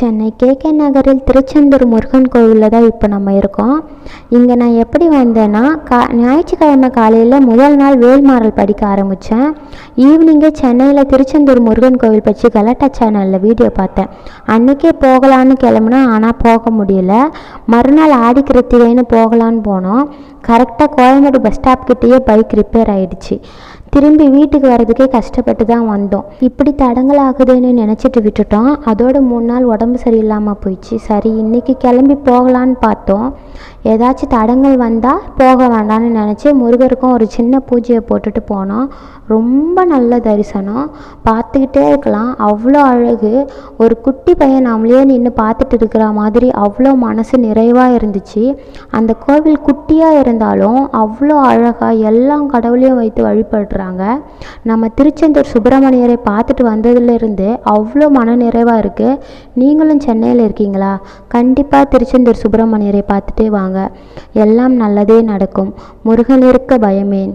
Chennai KK நகரில் திருச்செந்தூர் முருகன் கோவிலில் தான் இப்போ நம்ம இருக்கோம். இங்கே நான் எப்படி வந்தேன்னா கா ஞாயிற்றுக்கிழமை காலையில் முதல் நாள் வேல்மாறல் படிக்க ஆரம்பித்தேன் ஈவினிங்கே சென்னையில் திருச்செந்தூர் முருகன் கோவில் பற்றி கலாட்டா சேனலில் வீடியோ பார்த்தேன். அன்றைக்கே போகலான்னு கிளம்புனேன் ஆனால் போக முடியல. மறுநாள் ஆடி கிருத்திகைன்னு போகலான்னு போனோம். கரெக்டாக கோயம்பேடு பஸ் ஸ்டாப் கிட்டேயே பைக் ரிப்பேர் ஆகிடுச்சு திரும்பி வீட்டுக்கு வரதுக்கே கஷ்டப்பட்டு தான் வந்தோம். இப்படி தடங்கள் ஆகுதுன்னு நினச்சிட்டு விட்டுட்டோம். அதோட மூணு நாள் உடம்பு சரியில்லாமல் போயிடுச்சு. சரி இன்னைக்கு கிளம்பி போகலான்னு பார்த்தோம். ஏதாச்சும் தடங்கள் வந்தால் போக வேண்டாம்னு நினச்சி முருகருக்கும் ஒரு சின்ன பூஜையை போட்டுட்டு போனோம் ரொம்ப நல்ல தரிசனம். பார்த்துக்கிட்டே இருக்கலாம். அவ்வளோ அழகு. ஒரு குட்டி பையன் நம்மளையே நின்று பார்த்துட்டு இருக்கிற மாதிரி அவ்வளோ மனசு நிறைவாக இருந்துச்சு. அந்த கோவில் குட்டியாக இருந்தாலும் அவ்வளோ அழகாக எல்லா கடவுளையும் வைத்து வழிபடுறாங்க. நம்ம திருச்செந்தூர் சுப்பிரமணியரை பார்த்துட்டு வந்ததுலேருந்து அவ்வளோ மன நிறைவாக இருக்குது நீங்களும் சென்னையில் இருக்கீங்களா? கண்டிப்பாக திருச்செந்தூர் சுப்பிரமணியரை பார்த்துட்டே வாங்க. எல்லாம் நல்லதே நடக்கும். முருகனிருக்க பயமேன்.